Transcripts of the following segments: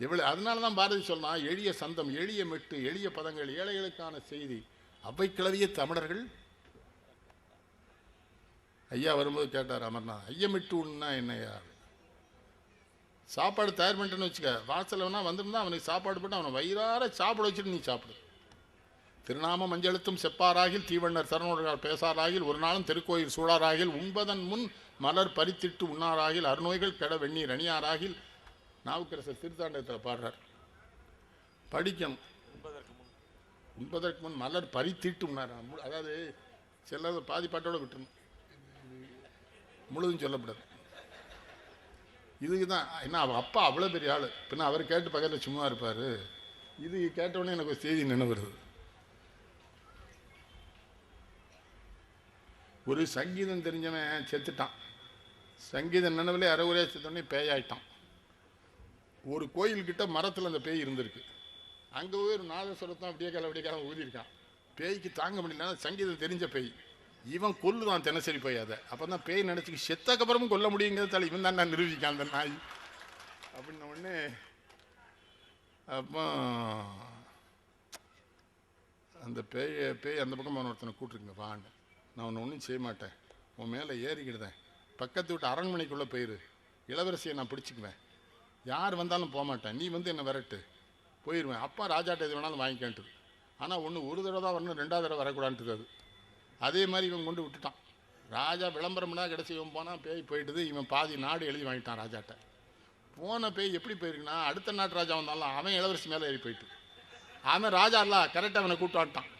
எவ்வளவு அதனால தான் பாரதி சொன்னான் எளிய சந்தம் எளிய மெட்டு எளிய பதங்கள் ஏழைகளுக்கான செய்தி. அவை கிளவிய தமிழர்கள்? ஐயா வரும்போது கேட்டார் அமர்நாத் ஐயமிட்டு உண்ணா என்னையா சாப்பாடு தயார் பண்ணிட்டேன்னு வச்சுக்க வாசல் வேணா வந்திருந்தா அவனுக்கு சாப்பாடு போட்டு அவனை வயிறார சாப்பிட வச்சுட்டு நீ சாப்பிடு. திருநாம மஞ்சளுத்தும் செப்பாராகில் தீவண்ணர் சரணோடர்கள் பேசாராகில் ஒரு நாளும் திருக்கோயில் சூழாராகில் உண்பதன் முன் மலர் பறித்திட்டு உண்ணாராகில் அருநோய்கள் கெட வெந்நீர் அணியாராகில் நாவுக்கரசர் திருத்தாண்டகத்தில் பாடுறார். படிக்கணும். உண்பதற்கு முன். மலர் பறித்திட்டு உண்ணார் அதாவது சிலது பாதி பாட்டோட விட்டுணும் முழுதும் சொல்லப்படாது. இதுக்கு தான் என்ன அவள் அப்பா அவ்வளோ பெரிய ஆள். பின்ன அவர் கேட்டு பக்கத்தில் சும்மா இருப்பார். இது கேட்டவுடனே எனக்கு ஒரு செய்தி நினைவு வருது. ஒரு சங்கீதம் தெரிஞ்சவன் செத்துட்டான். சங்கீதம் நினைவுல அறகுறையாக செத்தோடனே பேயாயிட்டான். ஒரு கோயில்கிட்ட மரத்தில் அந்த பேய் இருந்திருக்கு. அங்கே போய் ஒரு நாதஸ்வரத்தான் அப்படியே கால அப்படியே காலம் ஊதியிருக்கான் பேய்க்கு தாங்க முடியல சங்கீதம் தெரிஞ்ச பேய். இவன் கொல்லுதான் தினசரி போய் அதை. அப்போ தான் பேய் நினச்சிக்கு செத்தக்கப்புறமும் கொல்ல முடியுங்கிறதால இவன் தான் நான் நிரூபிக்கான் அந்த நாய். அப்படின்ன உடனே அப்போ அந்த பேய பேய் அந்த பக்கம் அவன் ஒருத்தனை கூப்பிட்டுருங்க வாங்க. நான் ஒன்று ஒன்றும் செய்ய மாட்டேன். உன் மேலே ஏறிக்கிடுதேன். பக்கத்து வீட்டு அரண்மனைக்குள்ளே போயிரு. இளவரசியை நான் பிடிச்சிக்குவேன். யார் வந்தாலும் போக மாட்டேன் நீ வந்து என்னை விரட்டு. போயிடுவேன் அப்பா ராஜாட்ட எது வேணாலும் வாங்கிக்கன்ட்டு ஆனால் ஒன்று ஒரு தடவை தான் வரணும் ரெண்டாவது தடவை வரக்கூடாதுன்ட்டு அது அதே மாதிரி இவன் கொண்டு விட்டுட்டான். ராஜா விளம்பரம்னா கிடச்சி இவன் போனால் பேய் போயிட்டுது. இவன் பாதி நாடு எழுதி வாங்கிட்டான் ராஜாட்ட. போன பேய் எப்படி போயிருக்குன்னா அடுத்த நாட்டு ராஜா வந்தாலும் அவன் இளவரசி மேலே ஏறி போயிட்டு. அவன் ராஜா இல்ல கரெக்டாக அவனை கூப்பிட்டு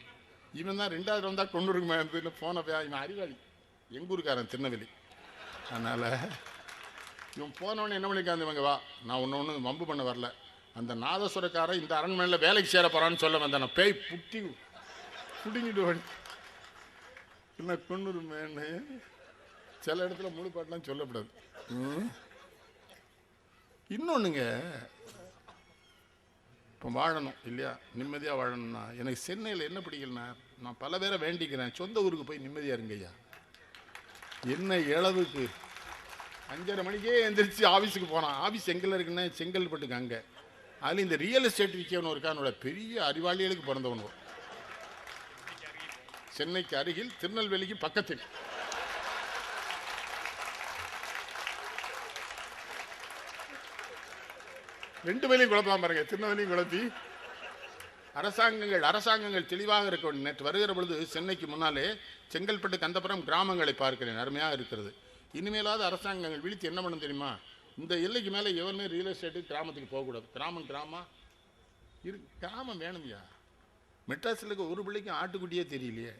இவன் தான் ரெண்டாவது வந்தால் கொண்டு இருக்குமே போன பேய் இவன் அறிவாளி. எங்கூருக்காரன் திருநெல்வேலி. அதனால் இவன் போனவொடனே என்ன பண்ணிக்காந்து இவங்க? வா நான் ஒன்று ஒன்று வம்பு பண்ண வரல. அந்த நாதஸ்வரக்காரன் இந்த அரண்மனையில் வேலைக்கு சேர போகிறான்னு சொல்ல வந்தேன். நான் பேய் புட்டி புடிங்கிட்டு வந்து இல்லை கொண்டுருமேன்னு சில இடத்துல முழு பாட்டெலாம் சொல்லக்கூடாது ம். இன்னொன்றுங்க இப்போ வாழணும் இல்லையா? நிம்மதியாக வாழணும்னா எனக்கு சென்னையில் என்ன பிடிக்கலண்ணா நான் பல பேரை வேண்டிக்கிறேன். சொந்த ஊருக்கு போய் நிம்மதியாக இருங்கய்யா. என்ன இளவுக்கு அஞ்சரை மணிக்கே எந்திரிச்சு ஆஃபீஸுக்கு போனான். ஆஃபீஸ் எங்கே இருக்குன்னா செங்கல்பட்டுக்கு அங்கே. அதில் இந்த ரியல் எஸ்டேட் விற்கவன் இருக்கானோட பெரிய அறிவாளிகளுக்கு பிறந்தவன் சென்னைக்கு அருகில் திருநெல்வேலிக்கு பக்கத்தில். ரெண்டு வேலையும் குழப்பலாம் பாருங்க. திருநெல்வேலியும் குழப்பி? அரசாங்கங்கள் அரசாங்கங்கள் தெளிவாக இருக்க நேற்று வருகிற பொழுது சென்னைக்கு முன்னாலே செங்கல்பட்டு கந்தபுரம் கிராமங்களை பார்க்கிறேன். அருமையாக இருக்கிறது. இனிமேலாவது அரசாங்கங்கள் விழித்து என்ன பண்ணணும் தெரியுமா? இந்த எல்லைக்கு மேலே எவருமே ரியல் எஸ்டேட்டு கிராமத்துக்கு போகக்கூடாது. கிராமம் கிராமம்? இரு கிராமம் வேணும்யா. மெட்ராஸில் இருக்க ஒரு பிள்ளைக்கும் ஆட்டுக்குட்டியே தெரியலையே.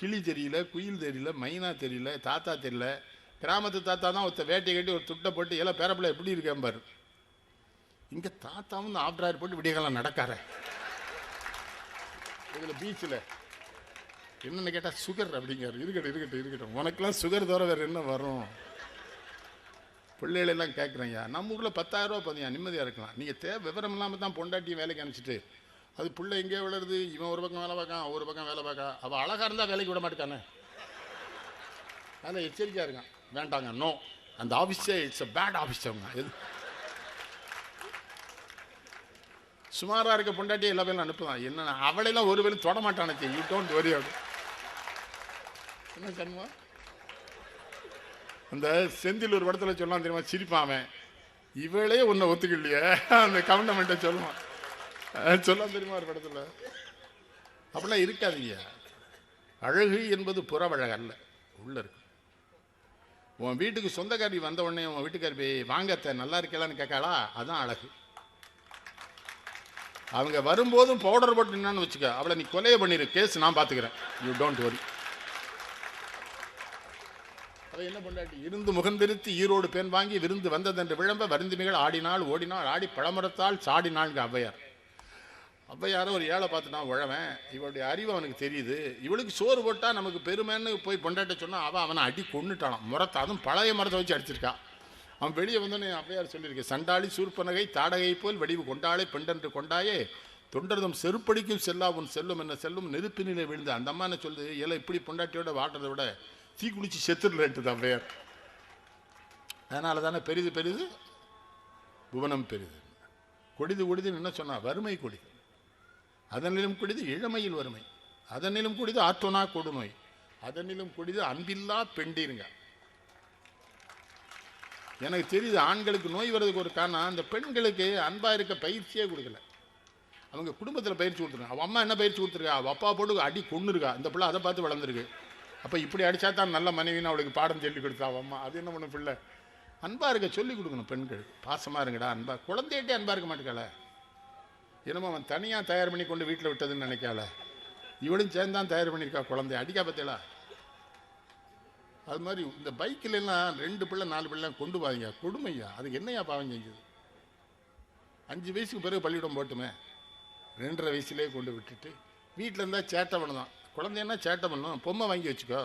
கிளி தெரியல குயில் தெரியல மைனா தெரியல தாத்தா தெரியல. கிராமத்து தாத்தா தான் ஒருத்த வேட்டை கட்டி ஒரு துட்டை போட்டு எல்லாம் பேரப்பிள்ளை எப்படி இருக்கேன் பாரு. இங்கே தாத்தாவும் ஆப்டராயர் போட்டு விடியகாலம் நடக்கார இதில் பீச்சில் என்னென்னு கேட்டால் சுகர் அப்படிங்கிறார். இருக்கட்டும் இருக்கட்டும் இருக்கட்டும். உனக்கெல்லாம் சுகர் தவிர வேறு என்ன வரும்? பிள்ளைகளெல்லாம் கேட்குறேங்க நம்ம ஊரில் பத்தாயிரம் பார்த்தீங்க பதியா? நிம்மதியாக இருக்கலாம். நீங்கள் தேவை விவரம் இல்லாமல் தான் பொண்டாட்டியும் வேலைக்கு அனுப்பிச்சிட்டு அது பிள்ளை எங்கேயோ விழுறது இவன் ஒரு பக்கம் வேலை பார்க்கான் ஒரு பக்கம் வேலை பார்க்கா அவள் அழகாக இருந்தால் வேலைக்கு விட மாட்டேக்கானே அதில் எச்சரிக்கையாக இருக்கான். வேண்டாங்க நோ அந்த ஆஃபீஸே இட்ஸ் அ பேட் ஆஃபீஸ் அவங்க. எது? சுமாராக இருக்க பொண்டாட்டியை எல்லா பேரும் அனுப்புதான். என்னென்ன அவளையெல்லாம் ஒரு பேரும் தொட மாட்டானே யூ டோன்ட் வரி என்ன சண்முகம் அந்த செந்தில் ஒரு படத்தில் சொல்லலாம் தெரியுமா? சிரிப்பான் இவளே உன்னை ஒத்துக்கலையே. அந்த கவர்மெண்ட்டை சொல்லுவான். சொல்லலாம் தெரியுமா ஒரு படத்தில்? அப்படிலாம் இருக்காதீங்க. அழகு என்பது புறவழகு அல்ல. உள்ள இருக்கு. உன் வீட்டுக்கு சொந்தக்காரி வந்த உடனே உன் வீட்டுக்காரி போய் வாங்கத்த நல்லா இருக்கலான்னு கேட்காளா? அதுதான் அழகு. அவங்க வரும்போதும் பவுடர் போட்டு நின்னான்னு வச்சுக்க. அவளை நீ கொலையை பண்ணிரு. கேஸ் நான் பார்த்துக்கிறேன் யூ டோன்ட் வரி அவ என்ன பொண்டாட்டி? இருந்து முகந்திருத்தி ஈரோடு பெண் வாங்கி விருந்து வந்ததென்று விளம்ப வருந்துமிகள் ஆடினாள் ஓடினாள் ஆடி பழமரத்தால் சாடினாள்ங்க ஔவையார். ஔவையாரை ஒரு ஏழை பார்த்து நான் உழவன். இவளுடைய அறிவு அவனுக்கு தெரியுது. இவளுக்கு சோறு போட்டால் நமக்கு பெருமைன்னு போய் பொண்டாட்ட சொன்னால் அவன் அவனை அடி கொண்டுட்டானான் முறத்தை அதுவும் பழைய மரத்தை வச்சு அடிச்சிருக்கா. அவன் வெளியே வந்தோடனே ஔவையார் சொல்லியிருக்கேன் சண்டாளி சூர்பனகை தாடகை போல் வடிவு கொண்டாளே பெண்டென்று கொண்டாயே தொண்டர்தம் செருப்படிக்கும் செல்லா உன் செல்லும் என்ன செல்லும் நெருப்பினிலே விழுந்து. அந்த அம்மா என்ன சொல்லுது? ஏல இப்படி பொண்டாட்டியோட வாட்டுறதை விட தீ குளிச்சு செத்துடலன்ட்டு ஔவையார் அதனால தானே பெரிது பெரிது புவனம் பெரிது. கொடிது கொடிதுன்னு என்ன சொன்னால் வறுமை கொடிது. அதனிலும் கொடிது இளமையில் வறுமை. அதனிலும் கொடிது ஆற்றோனா கொடுநோய் அதனிலும் கொடிது அன்பில்லா பெண்டிருங்க. எனக்கு தெரியுது ஆண்களுக்கு நோய் வர்றதுக்கு ஒரு காரணம் அந்த பெண்களுக்கு அன்பாக இருக்க பயிற்சியே கொடுக்கல. அவங்க குடும்பத்தில் பயிற்சி கொடுத்துருக்காங்க. அவள் அம்மா என்ன பயிற்சி கொடுத்துருக்கா? அவள் அப்பா போட்டு அடி கொண்டு இருக்கா இந்த பிள்ளை அதை பார்த்து வளர்ந்துருக்கு. அப்போ இப்படி அடித்தா தான் நல்ல மனைவின்னு அவளுக்கு பாடம் சொல்லி கொடுத்தா அம்மா அது என்ன பண்ண பிள்ளை? அன்பாக இருக்க சொல்லி கொடுக்கணும் பெண்கள். பாசமாக இருங்கடா அன்பா. குழந்தைகிட்டே அன்பாக இருக்க மாட்டேக்கால என்னமோ அவன் தனியாக தயார் பண்ணி கொண்டு வீட்டில் விட்டதுன்னு நினைக்கால இவளும் சேர்ந்து தான் தயார் பண்ணியிருக்கா குழந்தைய. அடிக்கா பத்தியலா? அது மாதிரி இந்த பைக்கிலெல்லாம் ரெண்டு பிள்ளை நாலு பிள்ளைலாம் கொண்டு வாங்க. கொடுமையா? அதுக்கு என்னையா பாவம் செஞ்சது? அஞ்சு வயசுக்கு பிறகு பள்ளிக்கூடம் போட்டுமே. ரெண்டரை வயசுலேயே கொண்டு விட்டுட்டு வீட்டில் இருந்தால் சேட்டை பண்ணதான். குழந்தைன்னா சேட்டை பண்ணும். பொம்மை வாங்கி வச்சுக்கோ.